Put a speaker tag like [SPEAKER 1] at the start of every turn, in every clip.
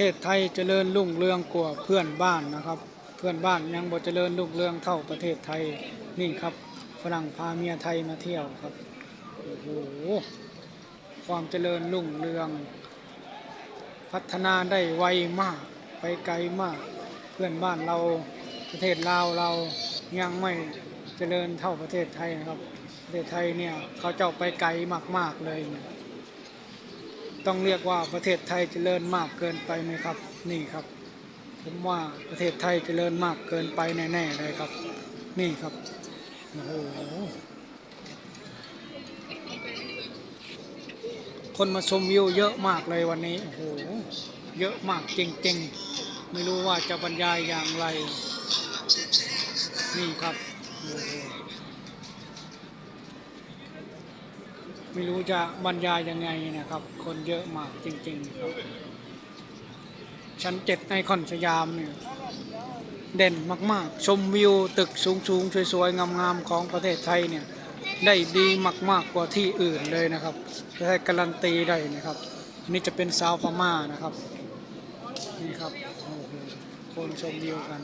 [SPEAKER 1] ประเทศไทยเจริญรุ่งเรืองกว่าเพื่อนบ้านนะครับ เพื่อนบ้านยังบ่เจริญรุ่งเรืองเท่าประเทศไทยนี่ครับฝรั่งพาเมียไทยมาเที่ยวครับโอ้โหความเจริญรุ่งเรือง พัฒนาได้ไวมากไปไกลมาก เพื่อนบ้านเราประเทศลาวเรายังไม่เจริญเท่าประเทศไทยนะครับ ประเทศไทยเนี่ยเขาเจ้าไปไกลมากๆเลยเนี่ย ต้องเรียกว่าประเทศไทยเจริญมากเกินไปไหมครับ นี่ครับ ผมว่าประเทศไทยเจริญมากเกินไปแน่ๆเลยครับ นี่ครับโอ้โหคนมาชมวิวเยอะมากเลยวันนี้โอ้โหเยอะมากจริงๆ ไม่รู้ว่าจะบรรยายอย่างไร นี่ครับโอ้โห ไม่รู้จะบรรยายยังไงนะครับ คนเยอะมากจริงๆครับชั้นเจ็ดในคอนสยามเนี่ยเด่นมากๆ ชมวิวตึกสูงๆ สวยๆ งามๆ ของประเทศไทยเนี่ย ได้ดีมากๆกว่าที่อื่นเลยนะครับได้การันตีได้นะครับน,นี่จะเป็นซาวพม่านะครับ นี่ครับโอ้โหคนชมวิวกัน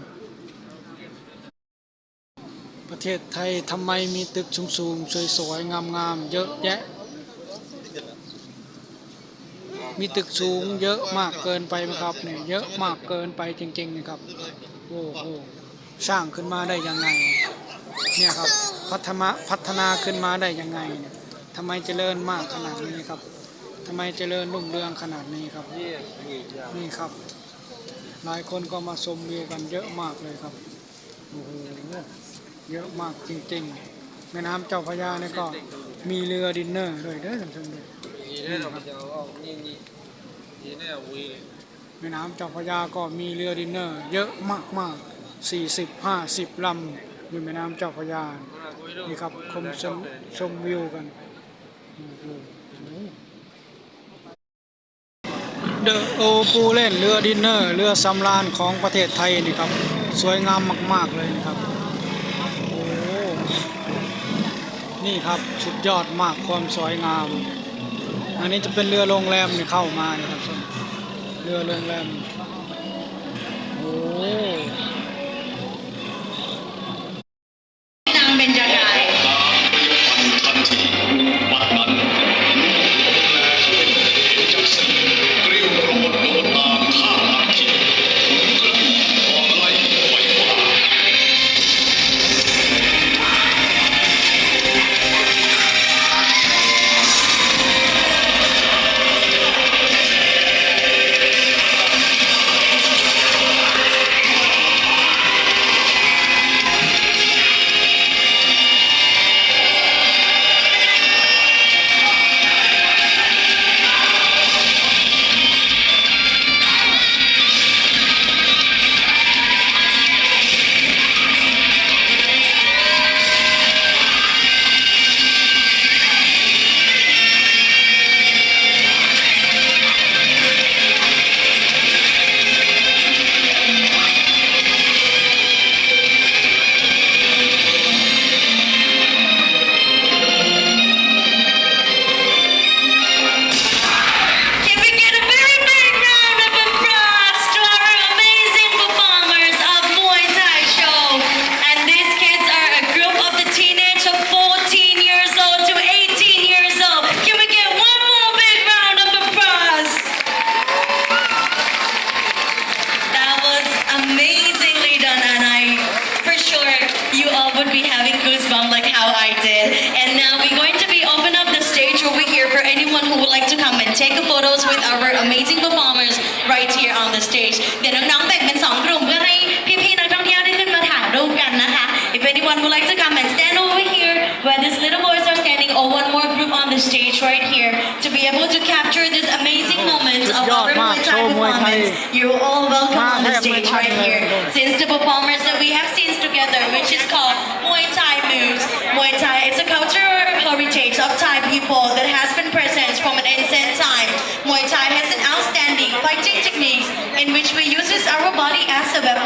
[SPEAKER 1] ประเทศไทยทำไมมีตึกสูงๆ สวยๆ งามๆ เยอะแยะ มีตึกสูงเยอะมากเกินไปไหมครับเนี่ยเยอะมากเกินไปจริงๆนะครับโอ้โหสร้างขึ้นมาได้ยังไงเนี่ยครับพัฒนาพัฒนาขึ้นมาได้ยังไงเนี่ยทำไมเจริญมากขนาดนี้ครับทำไมเจริญรุ่งเรืองขนาดนี้ครับนี่ครับ หลายคนก็มาชมวิวกันเยอะมากเลยครับโอ้โหเยอะมากจริงๆแม่น้ำเจ้าพระยาเนี่ยก็มีเรือดินเนอร์ด้วยเด้อท่านผู้ชมด้วย แม่น้ำเจ้าพระยาก็มีเรือดินเนอร์เยอะมากมากสี่สิบห้าสิบลำอยู่แม่น้ำเจ้าพระยา นี่ครับชมชมชมวิวกัน เดอะโอปูเล่นเรือดินเนอร์เรือสำราญของประเทศไทยนี่ครับ สวยงามมาก ๆ เลยนะครับโอ้นี่ครับสุดยอดมากความสวยงาม อันนี้จะเป็นเรือโรงแรมเนี่ยเข้ามาเนี่ยครับส้มเรือโรงแรมโอ้
[SPEAKER 2] นางเบญจ amazing performers right here on the stage. เดี๋ยวน้องๆแบ่งเป็นสองกลุ่มเพื่อให้พี่ๆนักท่องเที่ยวได้ขึ้นมาถ่ายรูปกันนะคะ If anyone would like to come and stand over here where these little boys are standing or one more group on the stage right here to be able to capture this amazing moments of our Muay Thai performance. You're all welcome on the stage right here. Since the performers that we have seen together, which is called Muay Thai moves. Muay Thai, it's a cultural heritage of Thai people that has been present from an ancient time.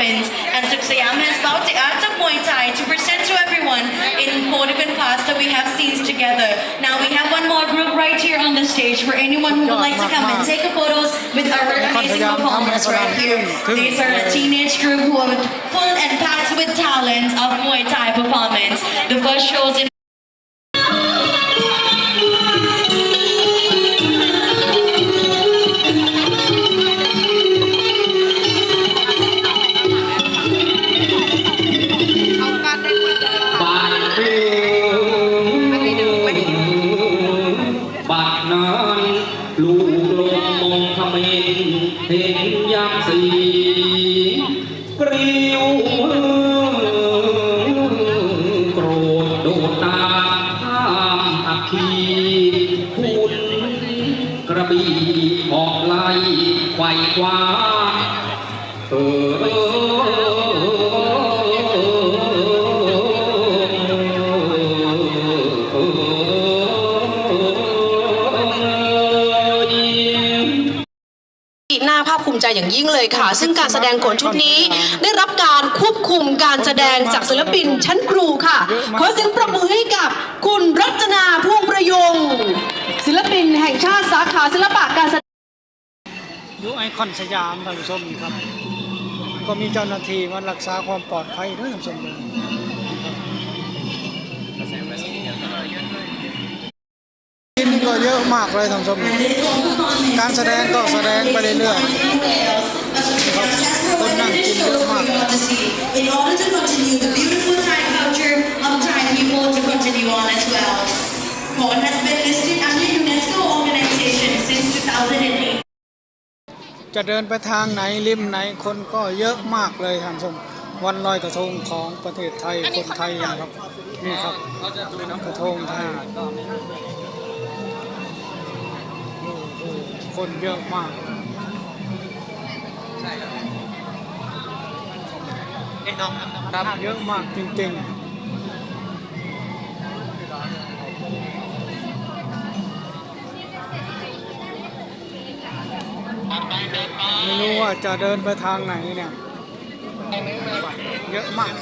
[SPEAKER 2] weapons. And Suksayam has brought the art of Muay Thai to present to everyone in four different parts that we have scenes together. Now we have one more group right here. on the stage for anyone who would like to come and take a photos with our amazing performers right here. These are a teenage group who are full and packed with talent of Muay Thai performance. The first shows in
[SPEAKER 3] นั้นลูกลงมองเขมรเห็นยามสีกริ้วโกรธโดดตามข้ามอัคคีคุณกระบี่ออกไล่ไขว่คว้าเออ
[SPEAKER 4] อย่างยิ่งเลยค่ะ ซึ่งการแสดงโขนชุดนี้ ได้รับการควบคุมการแสดงจากศิลปินชั้นครูค่ะ ขอเสียงปรบมือให้กับคุณรัตนาพ่วงประยง ศิลปินแห่งชาติสาขาศิลปะการแสดง
[SPEAKER 1] ยุไอคอนสยามท่านผู้ชมครับ ก็มีเจ้าหน้าที่มารักษาความปลอดภัยด้วยท่านผู้ชมเลยที่นี่ ก็เยอะมากเลยท่านผู้ชม การแสดงก็แสดงไปเรื่อยๆคนนั่งกินเยอะมาก
[SPEAKER 2] In order to continue the beautiful Thai culture of Thai people to continue on as well. Khon has been listed under UNESCO organization since 2008.
[SPEAKER 1] จะเดินไปทางไหนริมไหนคนก็เยอะมากเลยท่านผู้ชมวันลอยกระทงของประเทศไทยคนไทยนะครับ นี่ครับกระทงไทย คนเยอะมากครับเยอะมากจริงๆไม่รู้ว่าจะเดินไปทางไหนเนี่ย เยอะมาก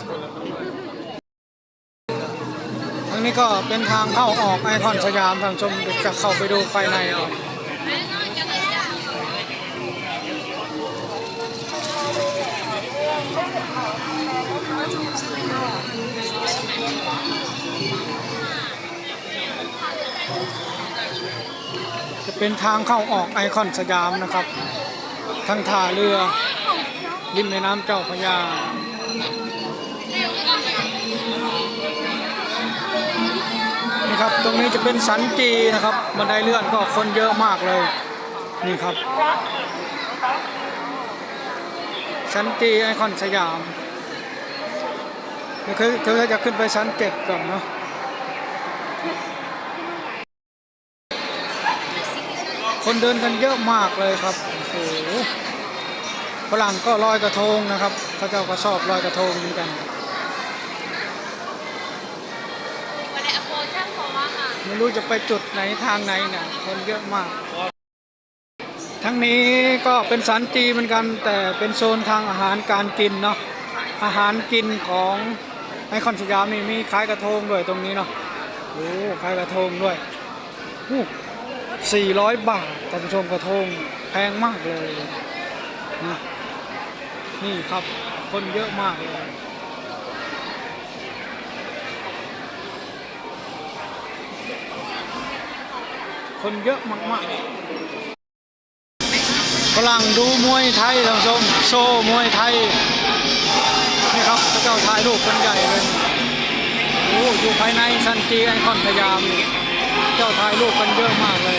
[SPEAKER 1] ทางนี้ก็เป็นทางเข้าออกไอคอนสยามท่านผู้ชมเดี๋ยวจะเข้าไปดูภายในก่อน เป็นทางเข้าออกไอคอนสยามนะครับ ทั้งท่าเรือริมแม่น้ำเจ้าพระยา นี่ครับ ตรงนี้จะเป็นสันจีนะครับ บันไดเลื่อนก็คนเยอะมากเลย นี่ครับ สันจีไอคอนสยามเดี๋ยวคือคือจะขึ้นไปชั้นเจ็ดก่อนเนาะ คนเดินกันเยอะมากเลยครับโอ้โหฝรั่งก็ลอยกระทงนะครับเขาเจ้าก็ชอบลอยกระทงเหมือนกันไม่รู้จะไปจุดไหนทางไหนเนี่ยคนเยอะมาก ทั้งนี้ก็เป็นสันจีเหมือนกัน แต่เป็นโซนทางอาหารการกินเนาะอาหารกินของไอคอนสยามนี่มีขายกระทงด้วยตรงนี้เนาะโอ้ขายกระทงด้วย สี่ร้อยบาทท่านผู้ชมกระทงแพงมากเลยนะนี่ครับคนเยอะมากเลยคนเยอะมากๆฝรั่งดูมวยไทยท่านผู้ชมโชว์มวยไทยนี่ครับพระเจ้าถ่ายรูปกันใหญ่เลยโอ้อยู่ภายในซันจีไอคอนสยามนี่ เจ้าทายลูกกันเยอะมากเลย